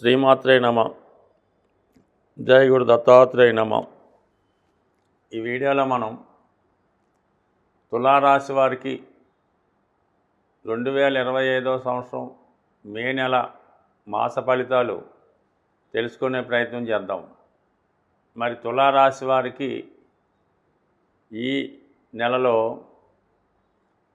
శ్రీమాత్రే నమ. జయ గురు దత్తాత్రేయ నమ. ఈ వీడియోలో మనం తులారాశి వారికి రెండు వేల ఇరవై ఐదవ సంవత్సరం మే నెల మాస ఫలితాలు తెలుసుకునే ప్రయత్నం చేద్దాం. మరి తులారాశి వారికి ఈ నెలలో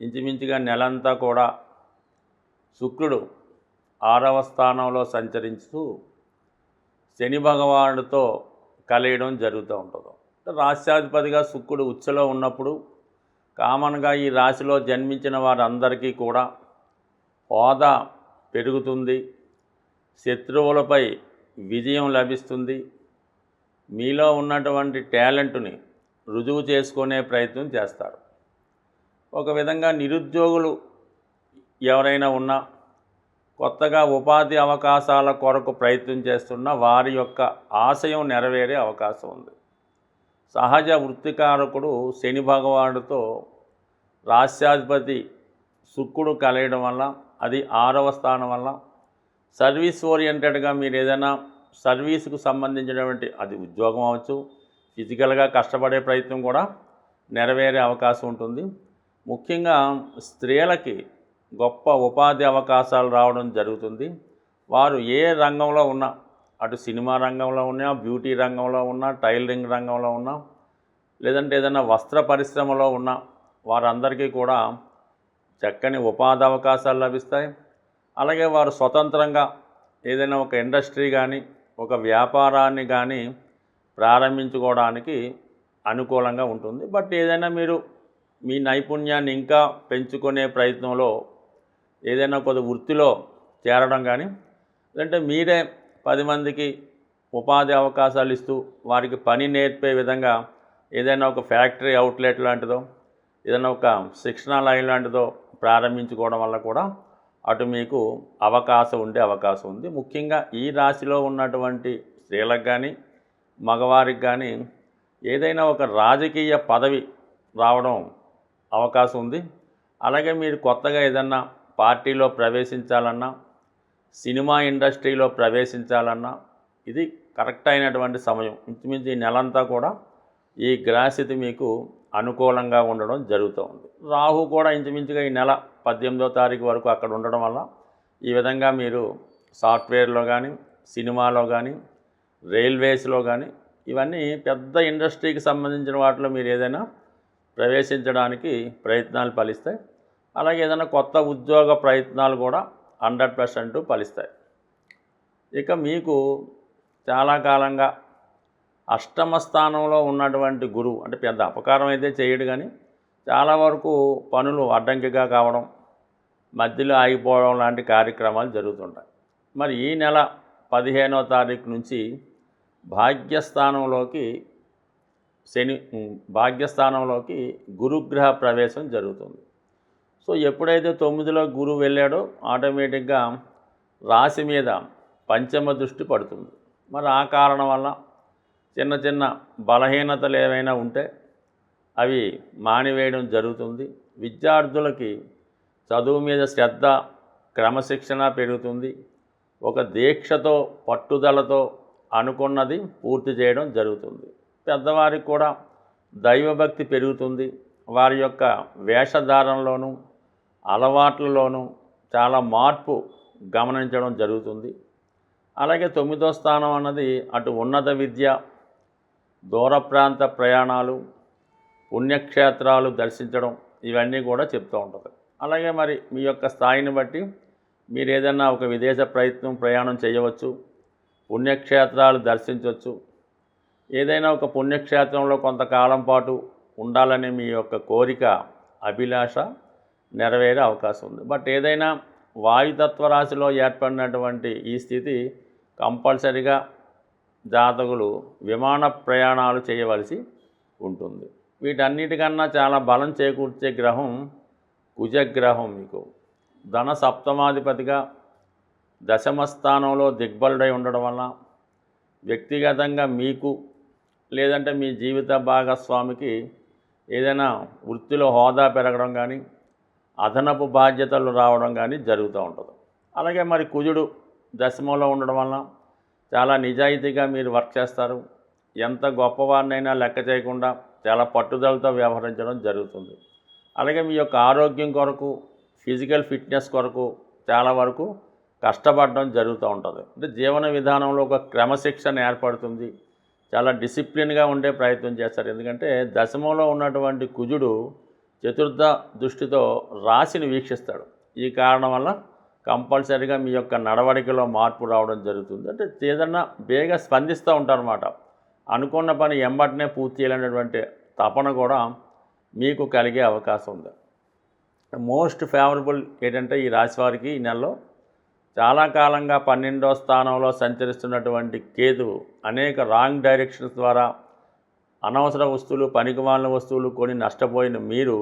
ఇంచుమించుగా నెలంతా కూడా శుక్రుడు ఆరవ స్థానంలో సంచరిస్తూ శని భగవానుడితో కలియడం జరుగుతూ ఉంటుంది. రాష్ట్రాధిపతిగా రాశ్యాధిపతిగా శుక్రుడు ఉచ్చలో ఉన్నప్పుడు కామన్గా ఈ రాశిలో జన్మించిన వారందరికీ కూడా హోదా పెరుగుతుంది. శత్రువులపై విజయం లభిస్తుంది. మీలో ఉన్నటువంటి టాలెంట్ని రుజువు చేసుకునే ప్రయత్నం చేస్తారు. ఒక విధంగా నిరుద్యోగులు ఎవరైనా ఉన్నా కొత్తగా ఉపాధి అవకాశాల కొరకు ప్రయత్నం చేస్తున్న వారి యొక్క ఆశయం నెరవేరే అవకాశం ఉంది. సహజ వృత్తికారకుడు శని భగవానుడితో రాష్ట్రాధిపతి శుక్రుడు కలయడం వల్ల అది ఆరవ స్థానం వల్ల సర్వీస్ ఓరియంటెడ్గా మీరు ఏదైనా సర్వీస్కు సంబంధించినటువంటి అది ఉద్యోగం అవ్వచ్చు ఫిజికల్గా కష్టపడే ప్రయత్నం కూడా నెరవేరే అవకాశం ఉంటుంది. ముఖ్యంగా స్త్రీలకి గొప్ప ఉపాధి అవకాశాలు రావడం జరుగుతుంది. వారు ఏ రంగంలో ఉన్నా అటు సినిమా రంగంలో ఉన్నా బ్యూటీ రంగంలో ఉన్నా టైలరింగ్ రంగంలో ఉన్నా లేదంటే ఏదైనా వస్త్ర పరిశ్రమలో ఉన్న వారందరికీ కూడా చక్కని ఉపాధి అవకాశాలు లభిస్తాయి. అలాగే వారు స్వతంత్రంగా ఏదైనా ఒక ఇండస్ట్రీ కానీ ఒక వ్యాపారాన్ని కానీ ప్రారంభించుకోవడానికి అనుకూలంగా ఉంటుంది. బట్ ఏదైనా మీరు మీ నైపుణ్యాన్ని ఇంకా పెంచుకునే ప్రయత్నంలో ఏదైనా కొద్ది వృత్తిలో చేరడం కానీ లేదంటే మీరే పది మందికి ఉపాధి అవకాశాలు ఇస్తూ వారికి పని నేర్పే విధంగా ఏదైనా ఒక ఫ్యాక్టరీ అవుట్లెట్ లాంటిదో ఏదైనా ఒక శిక్షణ లైన్ లాంటిదో ప్రారంభించుకోవడం వల్ల కూడా అటు మీకు అవకాశం ఉండే అవకాశం ఉంది. ముఖ్యంగా ఈ రాశిలో ఉన్నటువంటి స్త్రీలకు కానీ మగవారికి కానీ ఏదైనా ఒక రాజకీయ పదవి రావడం అవకాశం ఉంది. అలాగే మీరు కొత్తగా ఏదన్నా పార్టీలో ప్రవేశించాలన్నా సినిమా ఇండస్ట్రీలో ప్రవేశించాలన్నా ఇది కరెక్ట్ అయినటువంటి సమయం. ఇంచుమించు ఈ నెలంతా కూడా ఈ గ్రహస్థితి మీకు అనుకూలంగా ఉండడం జరుగుతూ ఉంది రాహు కూడా ఇంచుమించుగా ఈ నెల పద్దెనిమిదో తారీఖు వరకు అక్కడ ఉండడం వల్ల ఈ విధంగా మీరు సాఫ్ట్వేర్లో కానీ సినిమాలో కానీ రైల్వేస్లో కానీ ఇవన్నీ పెద్ద ఇండస్ట్రీకి సంబంధించిన వాటిలో మీరు ఏదైనా ప్రవేశించడానికి ప్రయత్నాలు ఫలిస్తాయి అలాగే ఏదైనా కొత్త ఉద్యోగ ప్రయత్నాలు కూడా హండ్రెడ్ పర్సెంట్ ఫలిస్తాయి. ఇక మీకు చాలా కాలంగా అష్టమ స్థానంలో ఉన్నటువంటి గురువు అంటే పెద్ద అపకారం అయితే చేయడు కానీ చాలా వరకు పనులు అడ్డంకిగా కావడం మధ్యలో ఆగిపోవడం లాంటి కార్యక్రమాలు జరుగుతుంటాయి. మరి ఈ నెల పదిహేనో తారీఖు నుంచి భాగ్యస్థానంలోకి శని భాగ్యస్థానంలోకి గురుగ్రహ ప్రవేశం జరుగుతుంది. సో ఎప్పుడైతే తొమ్మిదిలో గురువు వెళ్ళాడో ఆటోమేటిక్గా రాశి మీద పంచమ దృష్టి పడుతుంది. మరి ఆ కారణం వల్ల చిన్న చిన్న బలహీనతలు ఏవైనా ఉంటే అవి మానివేయడం జరుగుతుంది. విద్యార్థులకి చదువు మీద శ్రద్ధ క్రమశిక్షణ పెరుగుతుంది. ఒక దీక్షతో పట్టుదలతో అనుకున్నది పూర్తి చేయడం జరుగుతుంది. పెద్దవారికి కూడా దైవభక్తి పెరుగుతుంది. వారి యొక్క వేషధారణలోనూ అలవాట్లలోనూ చాలా మార్పు గమనించడం జరుగుతుంది. అలాగే తొమ్మిదో స్థానం అన్నది అటు ఉన్నత విద్య దూర ప్రాంత ప్రయాణాలు పుణ్యక్షేత్రాలు దర్శించడం ఇవన్నీ కూడా చెప్తూ ఉంటుంది. అలాగే మరి మీ యొక్క స్థాయిని బట్టి మీరు ఏదైనా ఒక విదేశ ప్రయత్నం ప్రయాణం చేయవచ్చు పుణ్యక్షేత్రాలు దర్శించవచ్చు. ఏదైనా ఒక పుణ్యక్షేత్రంలో కొంతకాలం పాటు ఉండాలనే మీ యొక్క కోరిక అభిలాష నెరవేరే అవకాశం ఉంది. బట్ ఏదైనా వాయుతత్వ రాశిలో ఏర్పడినటువంటి ఈ స్థితి కంపల్సరిగా జాతకులు విమాన ప్రయాణాలు చేయవలసి ఉంటుంది. వీటన్నిటికన్నా చాలా బలం చేకూర్చే గ్రహం కుజగ్రహం మీకు. ధన సప్తమాధిపతిగా దశమ స్థానంలో దిగ్బలుడై ఉండడం వల్ల వ్యక్తిగతంగా మీకు లేదంటే మీ జీవిత భాగస్వామికి ఏదైనా వృత్తిలో హోదా పెరగడం కానీ అదనపు బాధ్యతలు రావడం కానీ జరుగుతూ ఉంటుంది. అలాగే మరి కుజుడు దశమంలో ఉండడం వలన చాలా నిజాయితీగా మీరు వర్క్ చేస్తారు. ఎంత గొప్పవారినైనా లెక్క చేయకుండా చాలా పట్టుదలతో వ్యవహరించడం జరుగుతుంది. అలాగే మీ యొక్క ఆరోగ్యం కొరకు ఫిజికల్ ఫిట్నెస్ కొరకు చాలా వరకు కష్టపడడం జరుగుతూ ఉంటుంది. అంటే జీవన విధానంలో ఒక క్రమశిక్షణ ఏర్పడుతుంది. చాలా డిసిప్లిన్గా ఉండే ప్రయత్నం చేస్తారు. ఎందుకంటే దశమంలో ఉన్నటువంటి కుజుడు చతుర్థ దృష్టితో రాశిని వీక్షిస్తాడు. ఈ కారణం వల్ల కంపల్సరీగా మీ యొక్క నడవడికలో మార్పు రావడం జరుగుతుంది. అంటే ఏదన్నా బేగా స్పందిస్తూ ఉంటారన్నమాట. అనుకున్న పని ఎంబటనే పూర్తి చేయాలనేటువంటి తపన కూడా మీకు కలిగే అవకాశం ఉంది. మోస్ట్ ఫేవరబుల్ ఏంటంటే ఈ రాశి వారికి ఈ నెలలో చాలా కాలంగా పన్నెండో స్థానంలో సంచరిస్తున్నటువంటి కేతువు అనేక రాంగ్ డైరెక్షన్స్ ద్వారా అనవసర వస్తువులు పనికిమాలిన వస్తువులు కొని నష్టపోయిన మీరు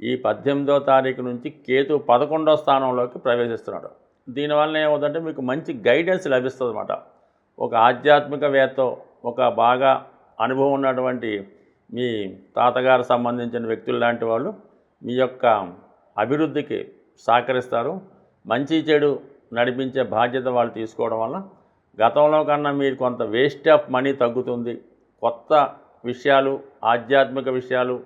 ఈ పద్దెనిమిదో తారీఖు నుంచి కేతు పదకొండో స్థానంలోకి ప్రవేశిస్తున్నాడు. దీనివల్ల ఏమవుతుందంటే మీకు మంచి గైడెన్స్ లభిస్తుంది అనమాట ఒక ఆధ్యాత్మికవేత్తో ఒక బాగా అనుభవం ఉన్నటువంటి మీ తాతగారు సంబంధించిన వ్యక్తులు లాంటి వాళ్ళు మీ యొక్క అభివృద్ధికి సహకరిస్తారు. మంచి చెడు నడిపించే బాధ్యత వాళ్ళు తీసుకోవడం వల్ల గతంలో కన్నా మీరు కొంత వేస్ట్ ఆఫ్ మనీ తగ్గుతుంది. కొత్త విషయాలు ఆధ్యాత్మిక విషయాలు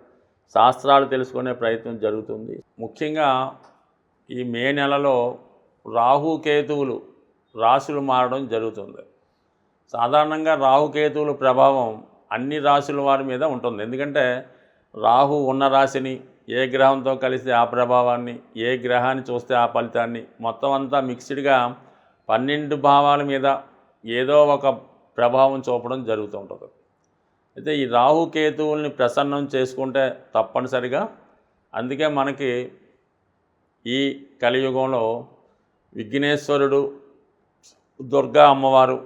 శాస్త్రాలు తెలుసుకునే ప్రయత్నం జరుగుతుంది. ముఖ్యంగా ఈ మే నెలలో రాహుకేతువులు రాశులు మారడం జరుగుతుంది. సాధారణంగా రాహుకేతువుల ప్రభావం అన్ని రాశుల వారి మీద ఉంటుంది. ఎందుకంటే రాహు ఉన్న రాశిని ఏ గ్రహంతో కలిస్తే ఆ ప్రభావాన్ని ఏ గ్రహాన్ని చూస్తే ఆ ఫలితాన్ని మొత్తం అంతా మిక్స్డ్గా పన్నెండు భావాల మీద ఏదో ఒక ప్రభావం చూపడం జరుగుతూ ఉంటుంది. అయితే ఈ రాహుకేతువుల్ని ప్రసన్నం చేసుకుంటే తప్పనిసరిగా అందుకే మనకి ఈ కలియుగంలో విఘ్నేశ్వరుడు దుర్గా అమ్మవారు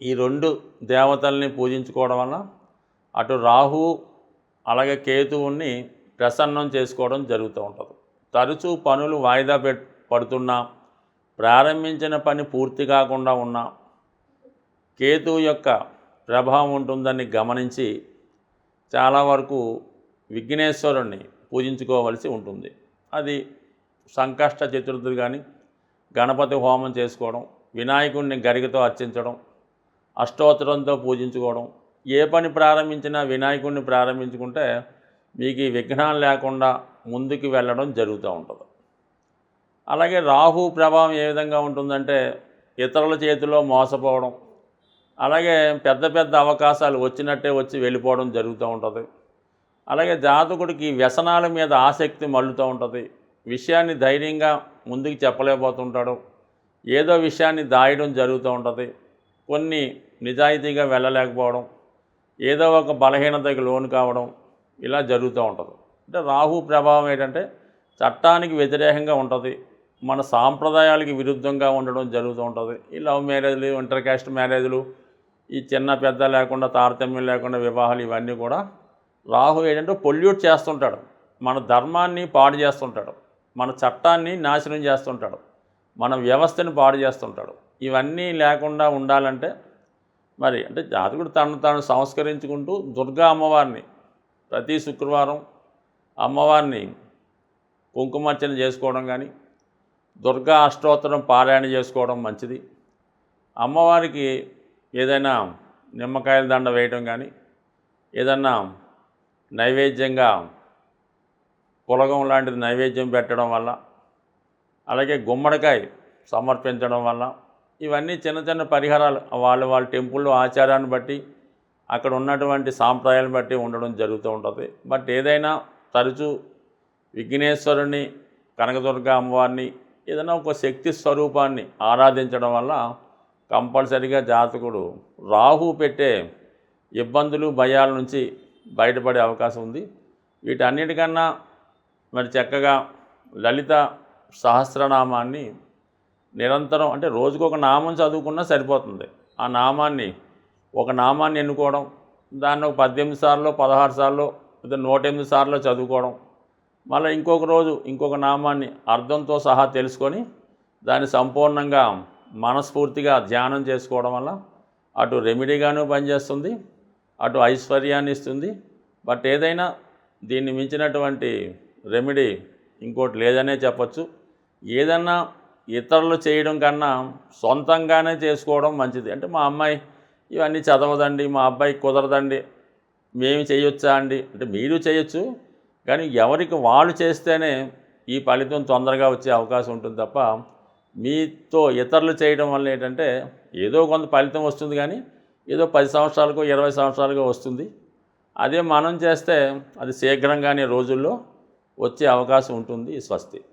ఈ రెండు దేవతల్ని పూజించుకోవడం వల్ల అటు రాహు అలాగే కేతువుని ప్రసన్నం చేసుకోవడం జరుగుతూ ఉంటుంది. తరచూ పనులు వాయిదా పెట్ పడుతున్నా ప్రారంభించిన పని పూర్తి కాకుండా ఉన్నా కేతువు యొక్క ప్రభావం ఉంటుందని గమనించి చాలా వరకు విఘ్నేశ్వరుణ్ణి పూజించుకోవలసి ఉంటుంది. అది సంకష్ట చతుర్థులు కానీ గణపతి హోమం చేసుకోవడం వినాయకుడిని గరికతో అర్చించడం అష్టోత్తరంతో పూజించుకోవడం ఏ పని ప్రారంభించినా వినాయకుడిని ప్రారంభించుకుంటే మీకు ఈ విఘ్నాలు లేకుండా ముందుకు వెళ్ళడం జరుగుతూ ఉంటుంది. అలాగే రాహు ప్రభావం ఏ విధంగా ఉంటుందంటే ఇతరుల చేతిలో మోసపోవడం అలాగే పెద్ద పెద్ద అవకాశాలు వచ్చినట్టే వచ్చి వెళ్ళిపోవడం జరుగుతూ ఉంటుంది. అలాగే జాతకుడికి వ్యసనాల మీద ఆసక్తి మళ్ళుతూ ఉంటుంది. విషయాన్ని ధైర్యంగా ముందుకు చెప్పలేకపోతుంటాడు. ఏదో విషయాన్ని దాయడం జరుగుతూ ఉంటుంది. కొన్ని నిజాయితీగా వెళ్ళలేకపోవడం ఏదో ఒక బలహీనతకి లోను కావడం ఇలా జరుగుతూ ఉంటుంది. అంటే రాహు ప్రభావం ఏంటంటే చట్టానికి వ్యతిరేకంగా ఉంటుంది. మన సాంప్రదాయాలకి విరుద్ధంగా ఉండడం జరుగుతూ ఉంటుంది. ఈ లవ్ మ్యారేజ్లు ఇంటర్ క్యాస్ట్ మ్యారేజ్లు ఈ చిన్న పెద్ద లేకుండా తారతమ్యం లేకుండా వివాహాలు ఇవన్నీ కూడా రాహు ఏంటంటే పొల్యూట్ చేస్తుంటాడు. మన ధర్మాన్ని పాడు చేస్తుంటాడు. మన చట్టాన్ని నాశనం చేస్తుంటాడు. మన వ్యవస్థని పాడు చేస్తుంటాడు. ఇవన్నీ లేకుండా ఉండాలంటే మరి అంటే జాతకుడు తను తాను సంస్కరించుకుంటూ దుర్గా అమ్మవారిని ప్రతి శుక్రవారం అమ్మవారిని కుంకుమార్చన చేసుకోవడం కానీ దుర్గా అష్టోత్తరం పారాయణ చేసుకోవడం మంచిది. అమ్మవారికి ఏదైనా నిమ్మకాయల దండ వేయటం కానీ ఏదన్నా నైవేద్యంగా పులగం లాంటిది నైవేద్యం పెట్టడం వల్ల అలాగే గుమ్మడికాయ సమర్పించడం వల్ల ఇవన్నీ చిన్న చిన్న పరిహారాలు. వాళ్ళ వాళ్ళ టెంపుల్లో ఆచారాన్ని బట్టి అక్కడ ఉన్నటువంటి సాంప్రదాయాలను బట్టి ఉండడం జరుగుతూ ఉంటుంది. బట్ ఏదైనా తరచూ విఘ్నేశ్వరుని కనకదుర్గ అమ్మవారిని ఏదైనా ఒక శక్తి స్వరూపాన్ని ఆరాధించడం వల్ల కంపల్సరిగా జాతకుడు రాహు పెట్టే ఇబ్బందులు భయాల నుంచి బయటపడే అవకాశం ఉంది. వీటన్నిటికన్నా మరి చక్కగా లలిత సహస్రనామాన్ని నిరంతరం అంటే రోజుకు ఒక నామం చదువుకున్నా సరిపోతుంది. ఆ నామాన్ని ఒక నామాన్ని ఎన్నుకోవడం దాన్ని ఒక పద్దెనిమిది సార్లు పదహారు సార్లు లేదా నూట ఎనిమిది సార్లు చదువుకోవడం మళ్ళీ ఇంకొక రోజు ఇంకొక నామాన్ని అర్థంతో సహా తెలుసుకొని దాన్ని సంపూర్ణంగా మనస్ఫూర్తిగా ధ్యానం చేసుకోవడం వల్ల అటు రెమెడీగాను పనిచేస్తుంది అటు ఐశ్వర్యాన్ని ఇస్తుంది. బట్ ఏదైనా దీన్ని మించినటువంటి రెమెడీ ఇంకోటి లేదనే చెప్పచ్చు. ఏదన్నా ఇతరులు చేయడం కన్నా సొంతంగానే చేసుకోవడం మంచిది. అంటే మా అమ్మాయి ఇవన్నీ చదవదండి మా అబ్బాయి కుదరదండి మేము చేయొచ్చా అండి? అంటే మీరు చేయొచ్చు కానీ ఎవరికి వాళ్ళు చేస్తేనే ఈ ఫలితం తొందరగా వచ్చే అవకాశం ఉంటుంది తప్ప మీతో ఇతరులు చేయడం వల్ల ఏంటంటే ఏదో కొంత ఫలితం వస్తుంది కానీ ఏదో పది సంవత్సరాలకో ఇరవై సంవత్సరాలకో వస్తుంది. అదే మనం చేస్తే అది శీఘ్రంగానే రోజుల్లో వచ్చే అవకాశం ఉంటుంది స్వస్తి.